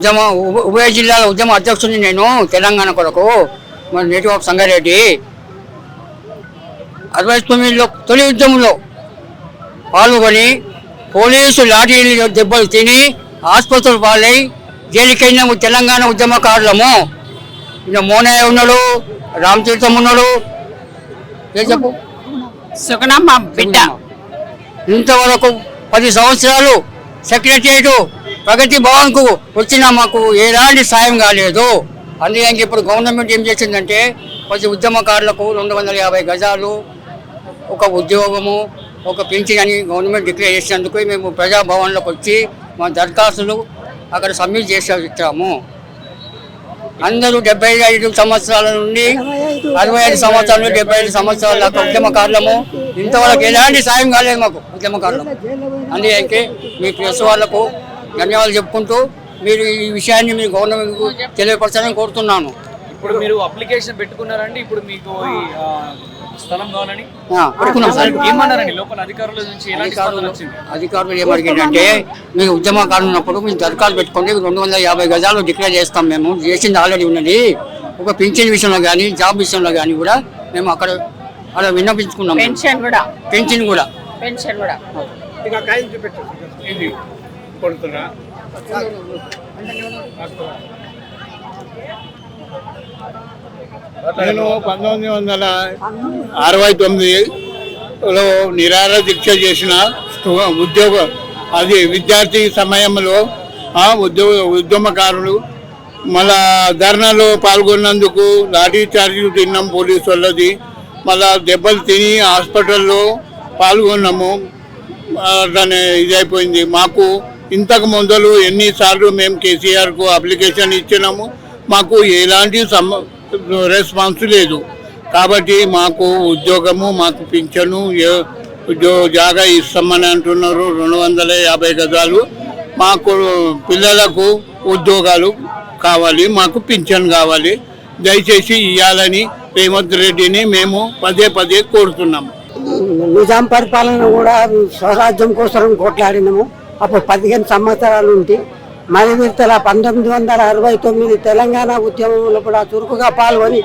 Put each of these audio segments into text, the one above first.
ఉద్యమ ఉభ- ఉభయ జిల్లాల ఉద్యమ అధ్యక్షుడిని నేను తెలంగాణ కొరకు మన నెట్వర్క్ సంగారెడ్డి. అరవై తొమ్మిదిలో తొలి ఉద్యమంలో పాల్గొని పోలీసు లాఠీలు దెబ్బలు తిని ఆసుపత్రులు పాలై జైలుకైన తెలంగాణ ఉద్యమకారులము. ఇంకా మోనయ్య ఉన్నాడు రామతీర్థం ఉన్నాడు. ఏం చెప్పు? సుగుణమ్మ బిడ్డ. ఇంతవరకు పది సంవత్సరాలు సెక్రటరియట్ ప్రగతి భవన్కు వచ్చిన మాకు ఎలాంటి సాయం కాలేదు. అందుకని ఇప్పుడు గవర్నమెంట్ ఏం చేసిందంటే కొంచెం ఉద్యమకారులకు రెండు వందల యాభై గజాలు ఒక ఉద్యోగము ఒక పెన్షన్ అని గవర్నమెంట్ డిక్లేర్ చేసినందుకు మేము ప్రజాభవన్లోకి వచ్చి మా దరఖాస్తులు అక్కడ సబ్మిట్ చేసి ఇచ్చాము. అందరూ డెబ్బై ఐదు సంవత్సరాల నుండి అరవై ఐదు సంవత్సరాల నుండి డెబ్బై ఐదు సంవత్సరాల దాకా ఉద్యమకారులము. ఇంతవరకు ఎలాంటి సాయం కాలేదు మాకు ఉద్యమకారులకు అందుకే మీ ప్రెస్ వాళ్ళకు ధన్యవాదాలు చెప్పుకుంటూ మీరు ఈ విషయాన్ని మీ గవర్నమెంట్కు తెలియపరచాలని కోరుతున్నాను. ఇప్పుడు మీరు అప్లికేషన్ పెట్టుకున్నారండి ఇప్పుడు మీకు స్థలం కావాలని? ఏమన్నారండి లోపల అధికారుల నుంచి అధికారులు ఏమడిగిందంటే మీరు ఉద్యమకారులు ఉన్నప్పుడు మీరు దరఖాస్తు పెట్టుకోండి రెండు వందల యాభై గజాలు డిక్లేర్ చేస్తాం మేము. చేసింది ఆల్రెడీ ఉన్నది. ఒక పింఛన్ విషయంలో కానీ జాబ్ విషయంలో కానీ కూడా మేము అక్కడ అలా విన్నపించుకున్నాం పెన్షన్ కూడా. పెన్షన్ కూడా. పెన్షన్ కూడా. ఇది కొడుతున్నా. నేను పంతొమ్మిది వందల అరవై తొమ్మిదిలో నిరాహార దీక్ష చేసిన ఉద్యోగ అది విద్యార్థి సమయంలో ఆ ఉద్యోగ ఉద్యమకారులు మళ్ళా ధర్నాలో పాల్గొన్నందుకు లాఠీ చార్జీలు తిన్నాం పోలీసు వాళ్ళది. మళ్ళా దెబ్బలు తిని హాస్పిటల్లో పాల్గొన్నాము. అట్లానే ఇదైపోయింది. మాకు ఇంతకు ముందలు ఎన్నిసార్లు మేము కేసీఆర్కు అప్లికేషన్ ఇచ్చినాము. మాకు ఎలాంటి సమ రెస్పాన్స్ లేదు. కాబట్టి మాకు ఉద్యోగము మాకు పింఛను ఉద్యోగ జాగా ఇస్తామని అంటున్నారు. రెండు వందల యాభై గజాలు. మాకు పిల్లలకు ఉద్యోగాలు కావాలి మాకు పింఛన్ కావాలి. దయచేసి ఇవ్వాలని రేవంత్ రెడ్డిని మేము పదే పదే కోరుతున్నాము. నిజాం పరిపాలన కూడా స్వరాజ్యం కోసం కొట్లాడినాము. అప్పుడు పదిహేను సంవత్సరాలు ఉంటే మరి విడతల పంతొమ్మిది వందల అరవై తొమ్మిది తెలంగాణ ఉద్యమంలో కూడా చురుకుగా పాల్గొని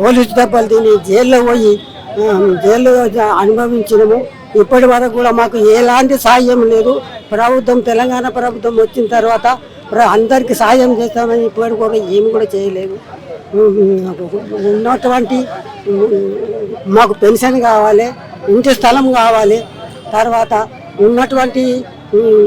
పోలీసు దెబ్బలు తిని జైల్లో పోయి జైల్లో అనుభవించినము. ఇప్పటి వరకు కూడా మాకు ఎలాంటి సాయం లేదు. ప్రభుత్వం తెలంగాణ ప్రభుత్వం వచ్చిన తర్వాత అందరికీ సాయం చేస్తామని ఇప్పటి కూడా ఏమి కూడా చేయలేదు. ఉన్నటువంటి మాకు పెన్షన్ కావాలి ఇంటి స్థలం కావాలి. తర్వాత ఉన్నటువంటి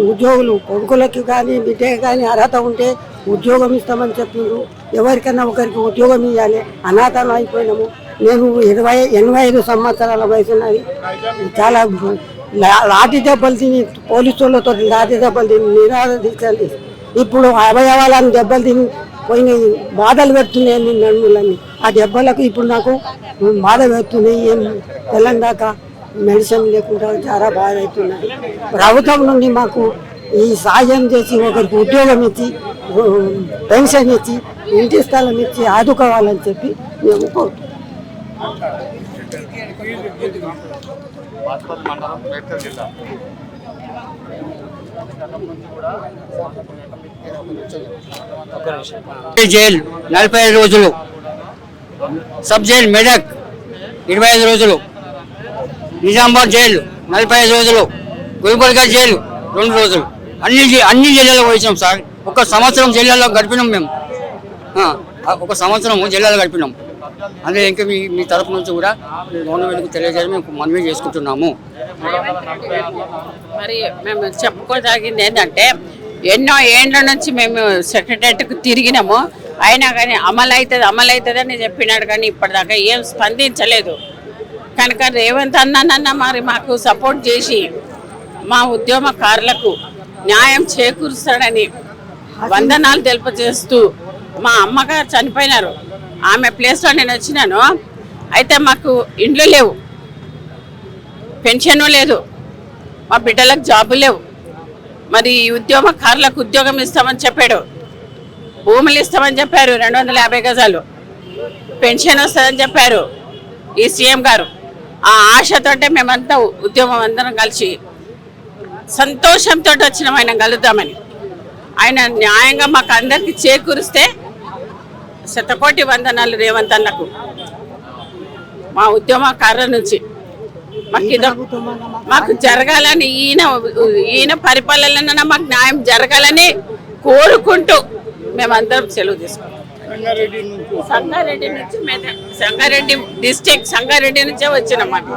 ఉద్యోగులు కొడుకులకి కానీ బిడ్డకి కానీ అర్హత ఉంటే ఉద్యోగం ఇస్తామని చెప్పిండ్రు ఎవరికైనా ఒకరికి ఉద్యోగం ఇవ్వాలి అనాథం అయిపోయినాము. నేను ఇరవై ఎనభై ఐదు సంవత్సరాల వయసు చాలా లా- లాఠీ దెబ్బలు తిని పోలీసులతో వాళ్ళతో లాఠీ దెబ్బలు తిని నిరాహార ఇప్పుడు అవయవాలను దెబ్బలు తిని పోయిన బాధలు పెడుతున్నాయి నడుములని ఆ దెబ్బలకు ఇప్పుడు నాకు బాధ పెడుతున్నాయి. ఏం తెలంగాణ మెడిసిన్ లేకుండా చాలా బాధ ప్రభుత్వం నుండి మాకు ఈ సాయం చేసి ఒకరికి ఉద్యోగం ఇచ్చి పెన్షన్ ఇచ్చి ఇంటి స్థలం ఇచ్చి ఆదుకోవాలని చెప్పి మేము కోరుతున్నాం. జైలు నలభై ఐదు రోజులు. సబ్ జైలు మెదక్ ఇరవై ఐదు రోజులు. నిజామాబాద్ జైలు నలభై ఐదు రోజులు గుల్బర్గా జైలు రెండు రోజులు. అన్ని అన్ని జిల్లాలో వచ్చినాం సార్. ఒక సంవత్సరం జిల్లాలో గడిపినాం మేము. ఒక సంవత్సరం జిల్లాలో గడిపినాం. అదే ఇంకా మీ మీ తరపు నుంచి కూడా గవర్నమెంట్కి తెలియజేయడం మేము మనవి చేసుకుంటున్నాము. మరి మేము చెప్పుకోదగింది ఏంటంటే ఎన్నో ఏండ్ల నుంచి మేము సెక్రటరీకి తిరిగినాము. అయినా కానీ అమలు అవుతుంది అమలు అవుతుందని చెప్పినాడు కానీ ఇప్పటిదాకా ఏం స్పందించలేదు. కనుక రేవంత్ అన్ననన్న మరి మాకు సపోర్ట్ చేసి మా ఉద్యమకారులకు న్యాయం చేకూరుస్తాడని వందనాలు తెలియజేస్తూ మా అమ్మగారు చనిపోయినారు. ఆమె ప్లేస్లో నేను వచ్చినాను. అయితే మాకు ఇండ్లు లేవు. పెన్షన్ లేదు. మా బిడ్డలకు జాబు లేవు. మరి ఈ ఉద్యమకారులకు ఉద్యోగం ఇస్తామని చెప్పాడు. భూములు ఇస్తామని చెప్పారు. రెండు వందల యాభై గజాలు. పెన్షన్ వస్తుందని చెప్పారు ఈ సీఎం గారు. ఆ ఆశతోటే మేమంతా ఉద్యమం అందరం కలిసి సంతోషంతో వచ్చినాం ఆయన కలుద్దామని. ఆయన న్యాయంగా మాకు అందరికీ చేకూరిస్తే శతకోటి వందనాలు రేవంత్ అన్నకు. మా ఉద్యమకారుల నుంచి మాకు ఇదో మాకు జరగాలని ఈయన ఈయన పరిపాలన మాకు న్యాయం జరగాలని కోరుకుంటూ మేమందరం సెలవు తీసుకుంటాం సంగారెడ్డి నుంచి సంగారెడ్డి నుంచి మేము సంగారెడ్డి డిస్టిక్ సంగారెడ్డి నుంచే వచ్చినాం మేము